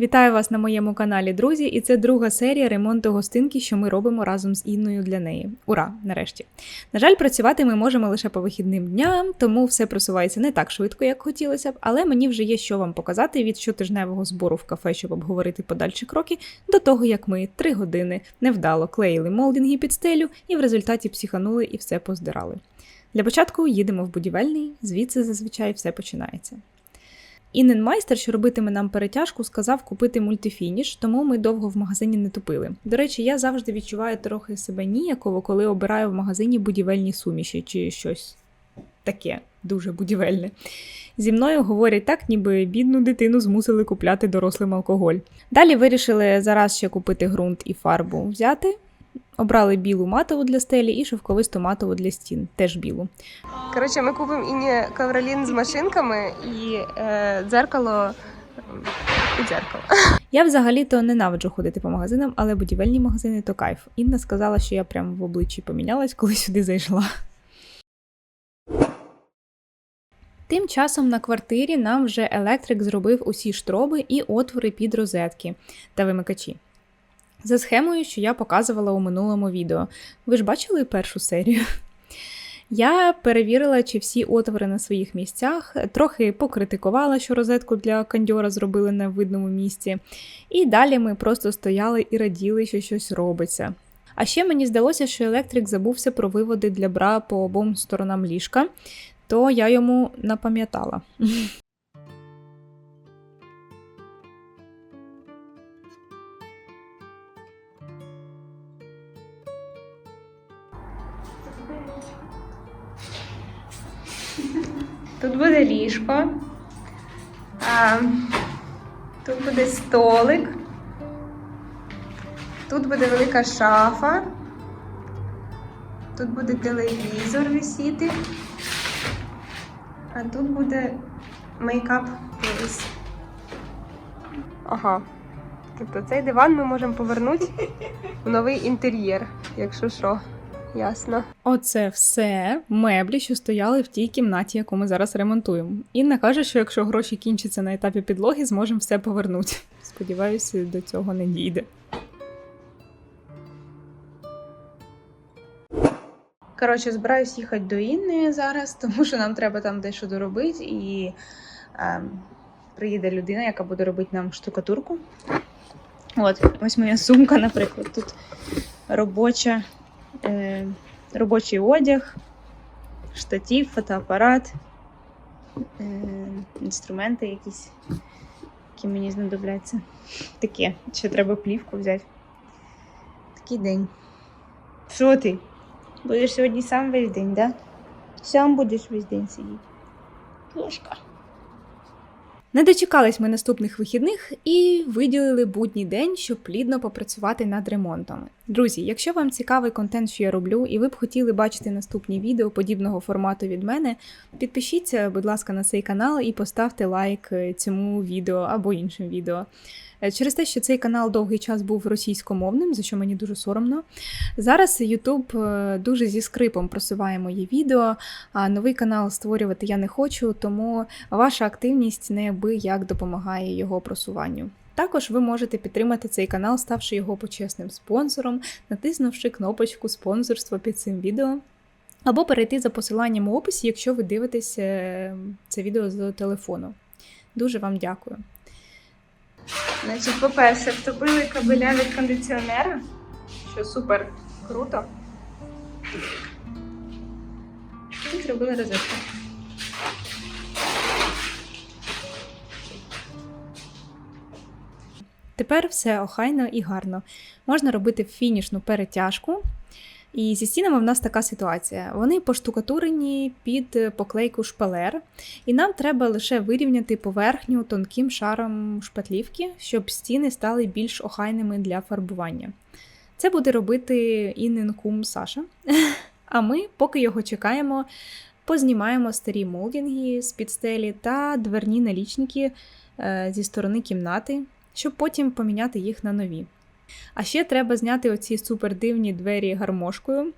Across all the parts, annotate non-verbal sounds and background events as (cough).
Вітаю вас на моєму каналі, друзі, і це друга серія ремонту гостинки, що ми робимо разом з Інною для неї. Ура! Нарешті. На жаль, працювати ми можемо лише по вихідним дням, тому все просувається не так швидко, як хотілося б, але мені вже є що вам показати від щотижневого збору в кафе, щоб обговорити подальші кроки, до того як ми три години невдало клеїли молдинги під стелю і в результаті психанули і все поздирали. Для початку їдемо в будівельний, звідси зазвичай все починається. Іннен майстер, що робитиме нам перетяжку, сказав купити мультифініш, тому ми довго в магазині не тупили. До речі, я завжди відчуваю трохи себе ніяково, коли обираю в магазині будівельні суміші чи щось таке дуже будівельне. Зі мною говорять так, ніби бідну дитину змусили купляти дорослим алкоголь. Далі вирішили зараз ще купити ґрунт і фарбу взяти. Обрали білу матову для стелі і шовковисту матову для стін, теж білу. Коротше, ми купимо іні ковролін з машинками і е, дзеркало і дзеркало. (laughs) Я взагалі-то ненавиджу ходити по магазинам, але будівельні магазини то кайф. Інна сказала, що я прямо в обличчі помінялась, коли сюди зайшла. Тим часом на квартирі нам вже електрик зробив усі штроби і отвори під розетки та вимикачі. За схемою, що я показувала у минулому відео. Ви ж бачили першу серію? Я перевірила, чи всі отвори на своїх місцях, трохи покритикувала, що розетку для кандьора зробили на видному місці. І далі ми просто стояли і раділи, що щось робиться. А ще мені здалося, що електрик забувся про виводи для бра по обом сторонам ліжка, то я йому напам'ятала. Тут буде ліжко, тут буде столик, тут буде велика шафа, тут буде телевізор висіти, а тут буде мейкап плейс. Ага. Тобто цей диван ми можемо повернути в новий інтер'єр, якщо що. Ясно. Оце все меблі, що стояли в тій кімнаті, яку ми зараз ремонтуємо. Інна каже, що якщо гроші кінчаться на етапі підлоги, зможемо все повернути. Сподіваюся, до цього не дійде. Коротше, збираюсь їхати до Інни зараз, тому що нам треба там дещо доробити, і е, приїде людина, яка буде робити нам штукатурку. От, ось моя сумка, наприклад, тут робоча робочий одяг, штатів, фотоапарат, інструменти якісь, які мені знадобляться. Таке, ще треба плівку взяти. Такий день. Що ти? Будеш сьогодні сам весь день, да? Сам будеш весь день сидіти. Кішка. Не дочекались ми наступних вихідних і виділили будній день, щоб плідно попрацювати над ремонтом. Друзі, якщо вам цікавий контент, що я роблю, і ви б хотіли бачити наступні відео подібного формату від мене, підпишіться, будь ласка, на цей канал і поставте лайк е, цьому відео або іншим відео. Е, Через те, що цей канал довгий час був російськомовним, за що мені дуже соромно. Зараз YouTube е, дуже зі скрипом просуває мої відео, а новий канал створювати я не хочу, тому ваша активність неабияк допомагає його просуванню. Також ви можете підтримати цей канал, ставши його почесним спонсором, натиснувши кнопочку спонсорство під цим відео. Або перейти за посиланням у описі, якщо ви дивитесь е, це відео з телефону. Дуже вам дякую. Значить, по-перше, втопили кабеля від кондиціонера, що супер круто. І зробили розетку. Тепер все охайно і гарно. Можна робити фінішну перетяжку. І зі стінами в нас така ситуація. Вони поштукатурені під поклейку шпалер, і нам треба лише вирівняти поверхню тонким шаром шпатлівки, щоб стіни стали більш охайними для фарбування. Це буде робити інненкум Саша. (laughs) А ми, поки його чекаємо, познімаємо старі молдінги з під стелі та дверні налічники е, зі сторони кімнати, щоб потім поміняти їх на нові. А ще треба зняти оці супердивні двері гармошкою.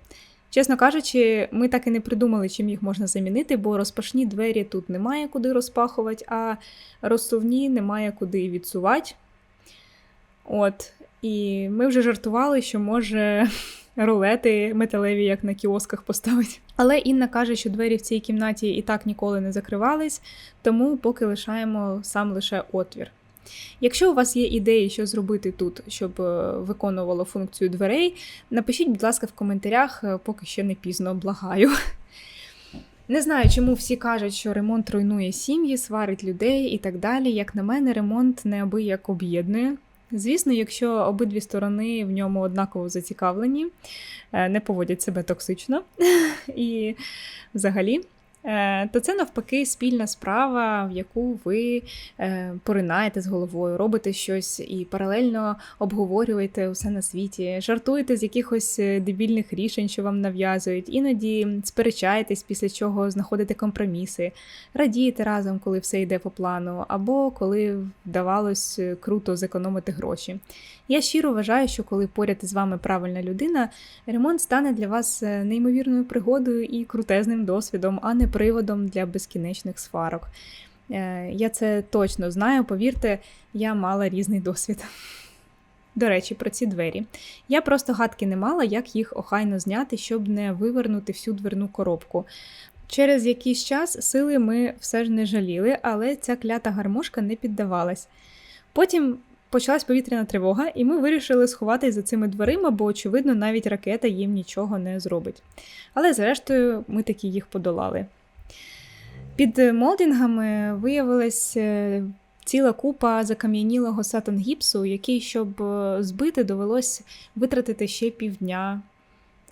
Чесно кажучи, ми так і не придумали, чим їх можна замінити, бо розпашні двері тут немає куди розпахувати, а розсувні немає куди відсувати. От. І ми вже жартували, що може (laughs) рулети металеві, як на кіосках, поставить. Але Інна каже, що двері в цій кімнаті і так ніколи не закривались, тому поки лишаємо сам лише отвір. Якщо у вас є ідеї, що зробити тут, щоб е, виконувало функцію дверей, напишіть, будь ласка, в коментарях, е, поки ще не пізно, благаю. Не знаю, чому всі кажуть, що ремонт руйнує сім'ї, сварить людей і так далі. Як на мене, ремонт неабияк об'єднує. Звісно, якщо обидві сторони в ньому однаково зацікавлені, е, не поводять себе токсично (laughs) і взагалі. Е, То це навпаки спільна справа, в яку ви е, поринаєте з головою, робите щось і паралельно обговорюєте усе на світі, жартуєте з якихось е, дебільних рішень, що вам нав'язують, іноді сперечаєтесь, після чого знаходите компроміси, радієте разом, коли все йде по плану, або коли вдавалось круто зекономити гроші. Я щиро вважаю, що коли поряд із вами правильна людина, ремонт стане для вас е, неймовірною пригодою і крутезним досвідом, а не приводом для безкінечних сварок. Е, Я це точно знаю, повірте, я мала різний досвід. (laughs) До речі, про ці двері. Я просто гадки не мала, як їх охайно зняти, щоб не вивернути всю дверну коробку. Через якийсь час сили ми все ж не жаліли, але ця клята гармошка не піддавалась. Потім почалась повітряна тривога, і ми вирішили сховатись за цими дверима, бо, очевидно, навіть ракета їм нічого не зробить. Але зрештою ми таки їх подолали. Під молдінгами виявилась е, ціла купа закам'янілого сатан-гіпсу, який, щоб е, збити, довелось витратити ще півдня.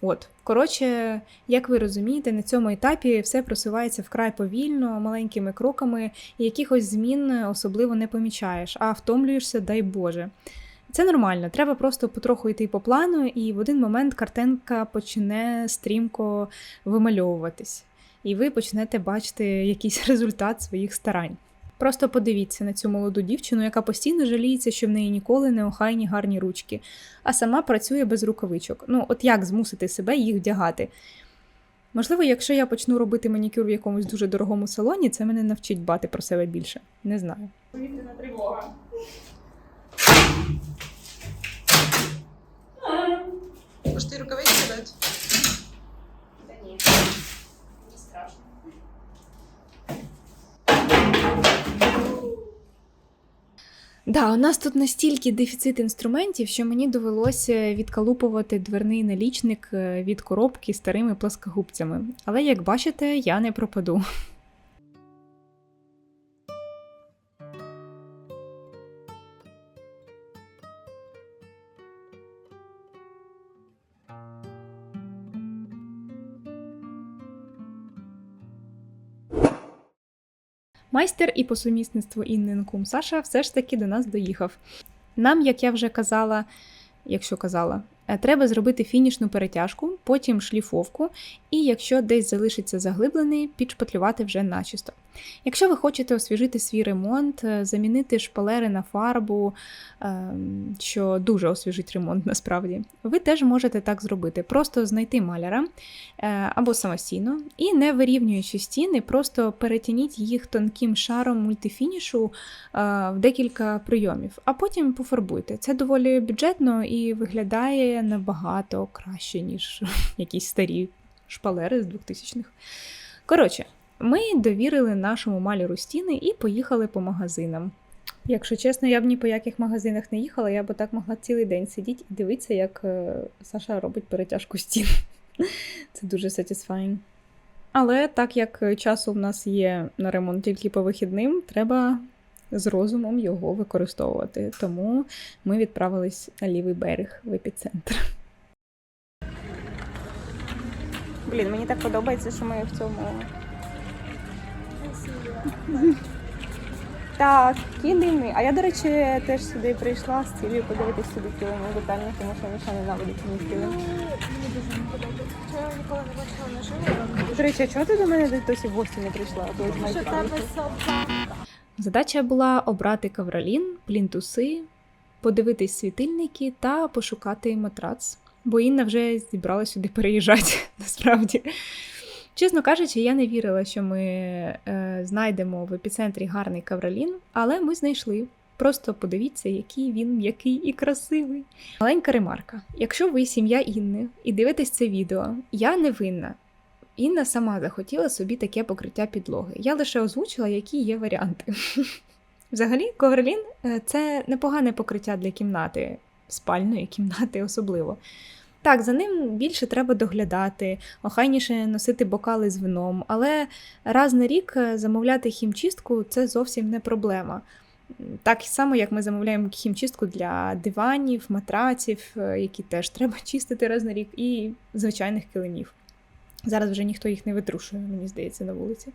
От, коротше, як ви розумієте, на цьому етапі все просувається вкрай повільно, маленькими кроками, і якихось змін особливо не помічаєш, а втомлюєшся, дай Боже. Це нормально, треба просто потроху йти по плану, і в один момент картинка почне стрімко вимальовуватись, і ви почнете бачити якийсь (laughs) результат своїх старань. Просто подивіться на цю молоду дівчину, яка постійно жаліється, що в неї ніколи не охайні гарні ручки, а сама працює без рукавичок. Ну, от як змусити себе їх вдягати? Можливо, якщо я почну робити манікюр в якомусь дуже дорогому салоні, це мене навчить бати про себе більше. Не знаю. Повітряна тривога. Може, ти рукавички Да, у нас тут настільки дефіцит інструментів, що мені довелося відкалупувати дверний налічник е, від коробки старими пласкогубцями. Але як бачите, я не пропаду. Майстер і по сумісництву іннинкум Саша все ж таки до нас доїхав. Нам, як я вже казала, якщо казала, е, треба зробити фінішну перетяжку, потім шліфовку, і якщо десь залишиться заглиблений, підшпатлювати вже начисто. Якщо ви хочете освіжити свій ремонт, е, замінити шпалери на фарбу, ем, що дуже освіжить ремонт насправді, ви теж можете так зробити. Просто знайти маляра е, або самостійно, і не вирівнюючи стіни, просто перетяніть їх тонким шаром мультифінішу е, в декілька прийомів, а потім пофарбуйте. Це доволі бюджетно і виглядає набагато краще, ніж (laughs) якісь старі шпалери з 2000-х. Коротше, ми довірили нашому маляру стіни і поїхали по магазинам. Якщо чесно, я б ні по яких магазинах не їхала, я б так могла цілий день сидіти і дивитися, як е, Саша робить перетяжку стін. (laughs) Це дуже satisfying. Але так як часу в нас є на ремонт тільки по вихідним, треба з розумом його використовувати. Тому ми відправились на лівий берег в епіцентр. Блін, мені так подобається, що ми в цьому. Так, який дивний. А я, до речі, теж сюди прийшла з цілею подивитись сюди кілим детально, тому що Міша ненавидить мій кілим. Мені дуже не подобається. Хоча я ніколи не бачила наживо. До речі, а чого ти до мене досі в гості не прийшла? Що тебе. Задача була обрати кавролін, плінтуси, подивитись світильники та пошукати матрац. Бо Інна вже зібрала сюди переїжджати, (laughs) насправді. Чесно кажучи, я не вірила, що ми е, знайдемо в епіцентрі гарний кавролін, але ми знайшли. Просто подивіться, який він м'який і красивий. Маленька ремарка: якщо ви сім'я Інни і дивитесь це відео, я не винна. Інна сама захотіла собі таке покриття підлоги. Я лише озвучила, які є варіанти. (laughs) Взагалі, коверлін е, це непогане покриття для кімнати, спальної кімнати особливо. Так, за ним більше треба доглядати, охайніше носити бокали з вином, але раз на рік е, замовляти хімчистку це зовсім не проблема. Так само, як ми замовляємо хімчистку для диванів, матраців, е, які теж (laughs) треба чистити раз на рік, і звичайних килимів. Зараз вже ніхто їх не витрушує, мені здається, на вулиці.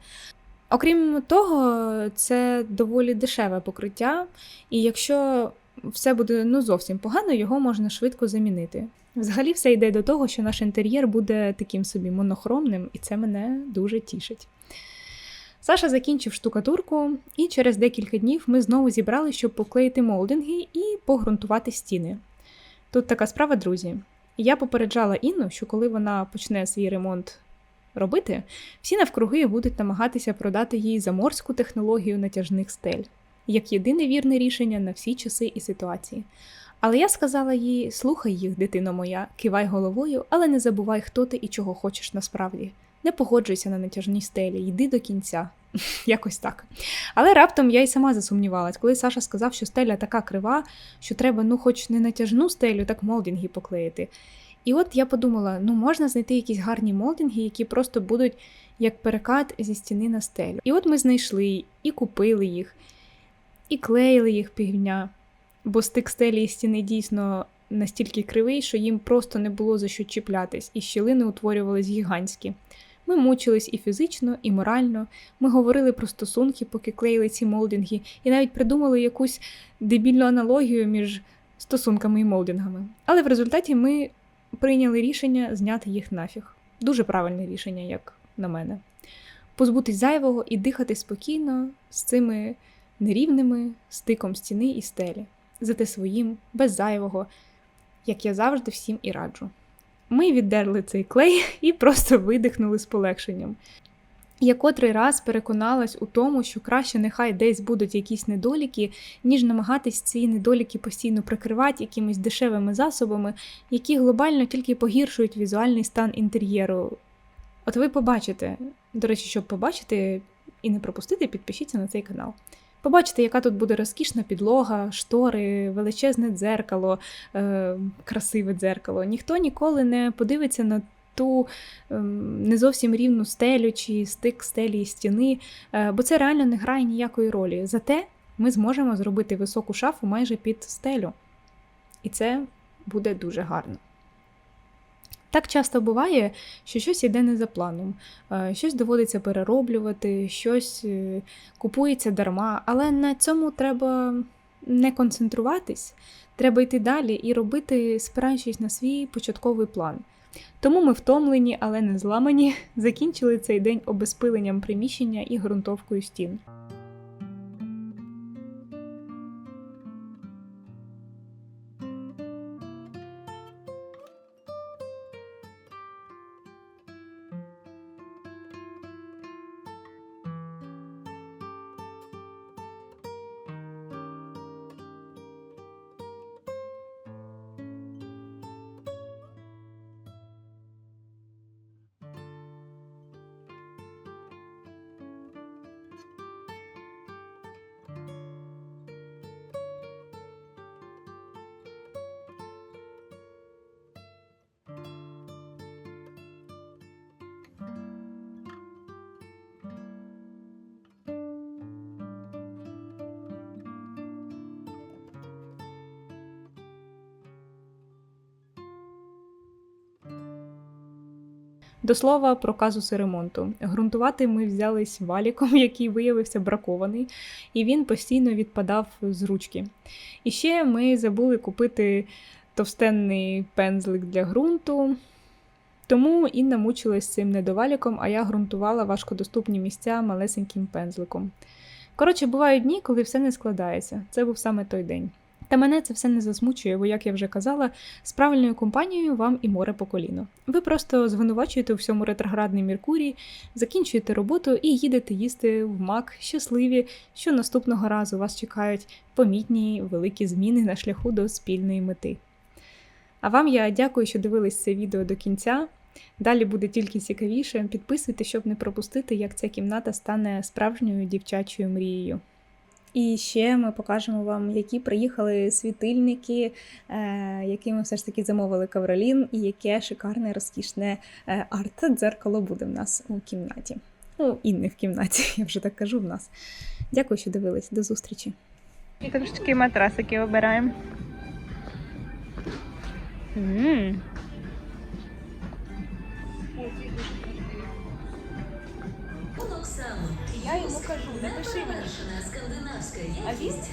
Окрім того, це доволі дешеве покриття, і якщо все буде ну зовсім погано, його можна швидко замінити. Взагалі, все йде до того, що наш інтер'єр буде таким собі монохромним, і це мене дуже тішить. Саша закінчив штукатурку, і через декілька днів ми знову зібрали, щоб поклеїти молдинги і погрунтувати стіни. Тут така справа, друзі. Я попереджала Інну, що коли вона почне свій ремонт робити, всі навкруги будуть намагатися продати їй заморську технологію натяжних стель як єдине вірне рішення на всі часи і ситуації. Але я сказала їй: слухай їх, дитино моя, кивай головою, але не забувай, хто ти і чого хочеш насправді. Не погоджуйся на натяжній стелі, йди до кінця. (laughs) Якось так. Але раптом я й сама засумнівалась, коли Саша сказав, що стеля така крива, що треба, ну, хоч не натяжну стелю, так молдинги поклеїти. І от я подумала: ну можна знайти якісь гарні молдинги, які просто будуть як перекат зі стіни на стелю. І от ми знайшли і купили їх, і клеїли їх півдня, бо стик стелі і стіни дійсно настільки кривий, що їм просто не було за що чіплятись, і щілини утворювались гігантські. Ми мучились і фізично, і морально. Ми говорили про стосунки, поки клеїли ці молдинги, і навіть придумали якусь дебільну аналогію між стосунками і молдингами. Але в результаті ми прийняли рішення зняти їх нафіг. Дуже правильне рішення, як на мене. Позбутись зайвого і дихати спокійно з цими нерівними стиком стіни і стелі, зате своїм, без зайвого, як я завжди всім і раджу. Ми віддерли цей клей (laughs) і просто видихнули з полегшенням. Я котрий раз переконалась у тому, що краще нехай десь будуть якісь недоліки, ніж намагатись ці недоліки постійно прикривати якимись дешевими засобами, які глобально тільки погіршують візуальний стан інтер'єру. От ви побачите, до речі, щоб побачити і не пропустити, підпишіться на цей канал. Побачите, яка тут буде розкішна підлога, штори, величезне дзеркало, е, красиве дзеркало. Ніхто ніколи не подивиться на ту е, не зовсім рівну стелю чи стик стелі і стіни, е, бо це реально не грає ніякої ролі. Зате ми зможемо зробити високу шафу майже під стелю. І це буде дуже гарно. Так часто буває, що щось йде не за планом, е, щось доводиться перероблювати, щось е, купується дарма, але на цьому треба не концентруватись, треба йти далі і робити, спираючись на свій початковий план. Тому ми втомлені, але не зламані, (laughs) закінчили цей день обезпиленням приміщення і ґрунтовкою стін. До слова про казуси ремонту. Грунтувати ми взялись валіком, (laughs) який виявився бракований, і він постійно відпадав з ручки. І ще ми забули купити товстенний пензлик для ґрунту. Тому Інна мучилась цим недоваліком, а я ґрунтувала важкодоступні місця малесеньким пензликом. Коротше, бувають дні, коли все не складається. Це був саме той день. Та мене це все не засмучує, бо, як я вже казала, з правильною компанією вам і море по коліно. Ви просто звинувачуєте у всьому ретроградний Меркурій, закінчуєте роботу і їдете їсти в мак щасливі, що наступного разу вас чекають помітні великі зміни на шляху до спільної мети. А вам я дякую, що дивились це відео до кінця. Далі буде тільки цікавіше. Підписуйтесь, щоб не пропустити, як ця кімната стане справжньою дівчачою мрією. І ще ми покажемо вам, які приїхали світильники, е, які ми все ж таки замовили Кавролін, і яке шикарне, розкішне е, арт-дзеркало буде в нас у кімнаті. Ну, і не в кімнаті, (laughs) я вже так кажу в нас. Дякую, що дивились. До зустрічі. І такі матрасики обираємо. м Я йому кажу, напиши мені. А якість.